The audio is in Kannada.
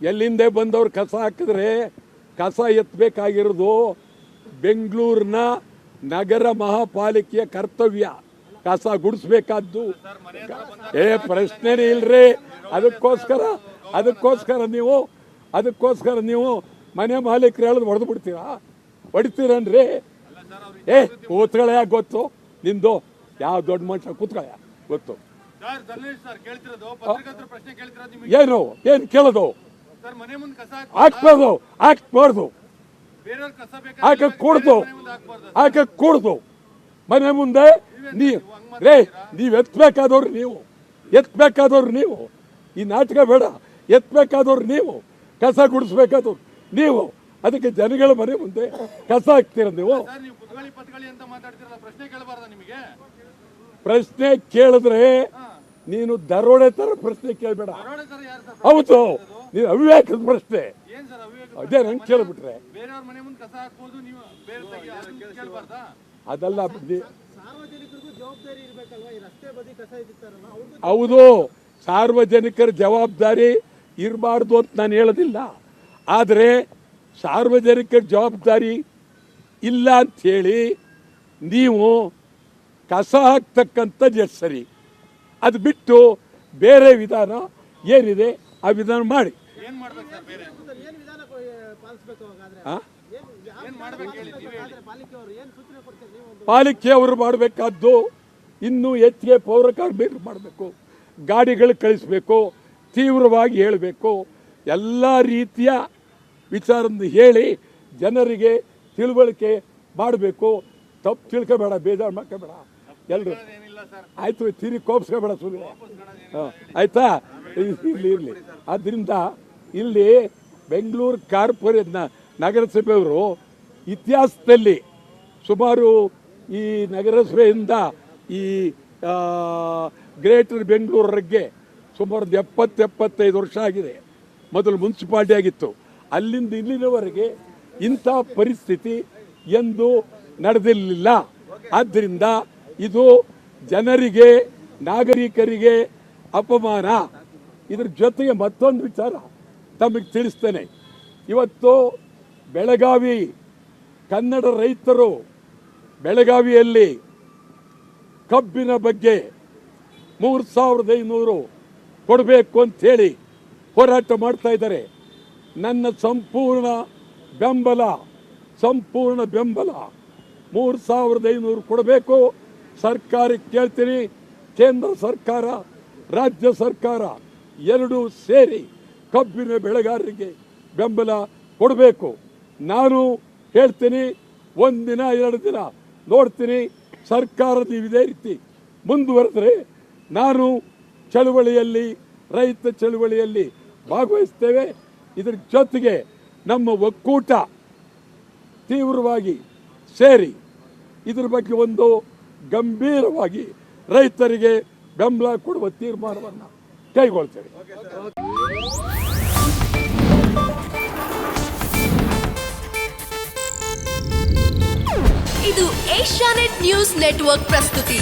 ಎಲ್ಲಿಂದೇ ಬಂದವ್ರು ಕಸ ಹಾಕಿದ್ರೆ ಕಸ ಎತ್ತಬೇಕಾಗಿರೋದು ಬೆಂಗಳೂರಿನ ನಗರ ಮಹಾಪಾಲಿಕೆಯ ಕರ್ತವ್ಯ. ಕಸ ಗುಡಿಸ್ಬೇಕಾದ್ದು. ಏ ಪ್ರಶ್ನೆನೇ ಇಲ್ರಿ. ಅದಕ್ಕೋಸ್ಕರ ಅದಕ್ಕೋಸ್ಕರ ನೀವು ಅದಕ್ಕೋಸ್ಕರ ನೀವು ಮನೆ ಮಾಲೀಕರು ಹೇಳೋದು ಹೊಡೆದು ಬಿಡ್ತೀರಾ ಹೊಡಿತೀರನ್ರಿ ಯಾಕೆ ಏ ಕೂತ್ಕೊಳ್ಳೆ ಗೊತ್ತು? ನಿಂದು ಯಾವ ದೊಡ್ಡ ಮನುಷ್ಯ ಕೂತ್ಕೊಳ್ಳ ಗೊತ್ತು? ಏನು? ಏನು ಕೇಳೋದು? ಹಾಕ್ಬಾರ್ದು? ಹಾಕ್ಬಾರ್ದು ಬೇರೆಯವ್ರ ಕಸ ಹಾಕಕ್ ಕೂಡ್ದು. ಮನೆ ಮುಂದೆ ಹಾಕ್ಬಾರ್ದು ಹಾಕಕ್ ಕೂಡ್ದು. ಮನೆ ಮುಂದೆ ನೀ ರೇ ನೀವು ಎತ್ತಬೇಕಾದವ್ರು ನೀವು. ಎತ್ಬೇಕಾದವ್ರು ನೀವು. ಈ ನಾಟಕ ಬೇಡ. ಎತ್ತಬೇಕಾದವ್ರು ನೀವು. ಕಸ ಗುಡಿಸ್ಬೇಕಾದವ್ರು ನೀವು. ಅದಕ್ಕೆ ಜನಗಳ ಮನೆ ಮುಂದೆ ಕಸ ಹಾಕ್ತೀರ ನೀವು. ಪ್ರಶ್ನೆ ಕೇಳಿದ್ರೆ ನೀನು ದರೋಡೆ ತರ ಪ್ರಶ್ನೆ ಕೇಳಬೇಡ. ದರೋಡೆ ಯಾರು ಸರ್ ಹೌದು ನೀನು ಅವಿವೇಕದ ಪ್ರಶ್ನೆ. ಏನ್ ಸರ್ ಅವಿವೇಕ ಅದೇ ನಂಗೆ ಕೇಳ್ಬಿಟ್ರೆ. ಅದೆಲ್ಲ ಮನೆ ಮುಂದೆ ಕಸ ಹಾಕ್ಬೋದು ನೀವು ಬೇರೆ ತೆಗಿ ಅದನ್ನ ಅದಲ್ಲ ನೀ- ಜವಾಬ್ದಾರಿ ಇರ್ಬೇಕಲ್ವಾ? ಈ ರಸ್ತೆ ಬದಿ ಕಸ ಇರ್ತಾರಲ್ಲ ಅವ್ರಿಗೂ ಹೌದು ಸಾರ್ವಜನಿಕರ ಜವಾಬ್ದಾರಿ ಇರಬಾರ್ದು ಅಂತ ನಾನು ಹೇಳೋದಿಲ್ಲ. ಆದರೆ ಸಾರ್ವಜನಿಕರ ಜವಾಬ್ದಾರಿ ಇಲ್ಲ ಅಂಥೇಳಿ ನೀವು ಕಸ ಹಾಕ್ತಕ್ಕಂಥದ್ದು ಎಷ್ಟು ಸರಿ? ಅದು ಬಿಟ್ಟು ಬೇರೆ ವಿಧಾನ ಏನಿದೆ ಆ ವಿಧಾನ ಮಾಡಿ. ಏನು ಮಾಡ್ಬೇಕು ಸರ್ ಬೇರೆ? ಏನ್ ವಿಧಾನ ಕೊ- ಹಾಗಾದ್ರೆ? ಆ? ಏನ್ ಯಾವ ಏನ್ ಮಾಡ್ಬೇಕು ಹೇಳಿ ನೀವೇ ಹೇಳಿ. ಆದ್ರೆ ಪಾಲಿಕೆಯವರು ಏನ್ ಸೂಚನೆ ಕೊಡ್ತಾರೆ ನೀವು ಒಂದು ಪಾಲಿಕೆಯವರು ಮಾಡಬೇಕಾದ್ದು ಇನ್ನೂ ಹೆಚ್ಚಿಗೆ ಪೌರ ಕಾರ್ಮಿಕರು ಮಾಡಬೇಕು. ಗಾಡಿಗಳು ಕಳಿಸ್ಬೇಕು ತೀವ್ರವಾಗಿ ಹೇಳಬೇಕು. ಎಲ್ಲ ರೀತಿಯ ವಿಚಾರವನ್ನು ಹೇಳಿ ಜನರಿಗೆ ತಿಳುವಳಿಕೆ ಮಾಡಬೇಕು. ತಪ್ಪು ತಿಳ್ಕೊಬೇಡ ಬೇಜಾರು ಮಾಡ್ಕೋಬೇಡ. ಎಲ್ಲರೂ ಸರ್. ಆಯ್ತು ತಿರಿ ಕೋಪಿಸ್ಕೋಬೇಡ ಸುಮ್ಮನೆ ಹಾಂ ಆಯ್ತಾ? ಇಲ್ಲಿ ಇರಲಿ ಆದ್ದರಿಂದ ಇಲ್ಲಿ ಬೆಂಗಳೂರು ಕಾರ್ಪೊರೇಟ್ನ ನಗರಸಭೆಯವರು ಇತಿಹಾಸದಲ್ಲಿ ಸುಮಾರು ಈ ನಗರಸಭೆಯಿಂದ ಈ ಗ್ರೇಟರ್ ಬೆಂಗಳೂರಿಗೆ ಸುಮಾರು ಒಂದು ಎಪ್ಪತ್ತು ಎಪ್ಪತ್ತೈದು ವರ್ಷ ಆಗಿದೆ. ಮೊದಲು ಮುನ್ಸಿಪಾಲ್ಟಿ ಆಗಿತ್ತು. ಅಲ್ಲಿಂದ ಇಲ್ಲಿನವರೆಗೆ ಇಂಥ ಪರಿಸ್ಥಿತಿ ಎಂದು ನಡೆದಿರಲಿಲ್ಲ. ಆದ್ದರಿಂದ ಇದು ಜನರಿಗೆ, ನಾಗರಿಕರಿಗೆ ಅಪಮಾನ. ಇದ್ರ ಜೊತೆಗೆ ಮತ್ತೊಂದು ವಿಚಾರ ತಮಗೆ ತಿಳಿಸ್ತೇನೆ. ಇವತ್ತು ಬೆಳಗಾವಿ, ಕನ್ನಡ ರೈತರು ಬೆಳಗಾವಿಯಲ್ಲಿ ಕಬ್ಬಿನ ಬಗ್ಗೆ ಮೂರು ಸಾವಿರದ ಐನೂರು ಕೊಡಬೇಕು ಅಂಥೇಳಿ ಹೋರಾಟ ಮಾಡ್ತಾ ಇದ್ದಾರೆ. ನನ್ನ ಸಂಪೂರ್ಣ ಬೆಂಬಲ ಸಂಪೂರ್ಣ ಬೆಂಬಲ ಮೂರು ಸಾವಿರದ ಐನೂರು ಕೊಡಬೇಕು. ಸರ್ಕಾರಕ್ಕೆ ಕೇಳ್ತೀನಿ, ಕೇಂದ್ರ ಸರ್ಕಾರ, ರಾಜ್ಯ ಸರ್ಕಾರ ಎರಡೂ ಸೇರಿ ಕಬ್ಬಿನ ಬೆಳೆಗಾರರಿಗೆ ಬೆಂಬಲ ಕೊಡಬೇಕು. ನಾನು ಹೇಳ್ತೀನಿ, ಒಂದಿನ, ಎರಡು ದಿನ ನೋಡ್ತೀನಿ, ಸರ್ಕಾರದ ಇದೇ ರೀತಿ ಮುಂದುವರೆದ್ರೆ ನಾನು ಚಳುವಳಿಯಲ್ಲಿ, ರೈತ ಚಳುವಳಿಯಲ್ಲಿ ಭಾಗವಹಿಸ್ತೇವೆ. ಇದರ ಜೊತೆಗೆ ನಮ್ಮ ಒಕ್ಕೂಟ ತೀವ್ರವಾಗಿ ಸೇರಿ ಇದ್ರ ಬಗ್ಗೆ ಒಂದು ಗಂಭೀರವಾಗಿ ರೈತರಿಗೆ ಬೆಂಬಲ ಕೊಡುವ ತೀರ್ಮಾನವನ್ನು ಕೈಗೊಳ್ತೇವೆ. ಇದು ಏಷ್ಯಾನೆಟ್ ನ್ಯೂಸ್ ನೆಟ್ವರ್ಕ್ ಪ್ರಸ್ತುತಿ.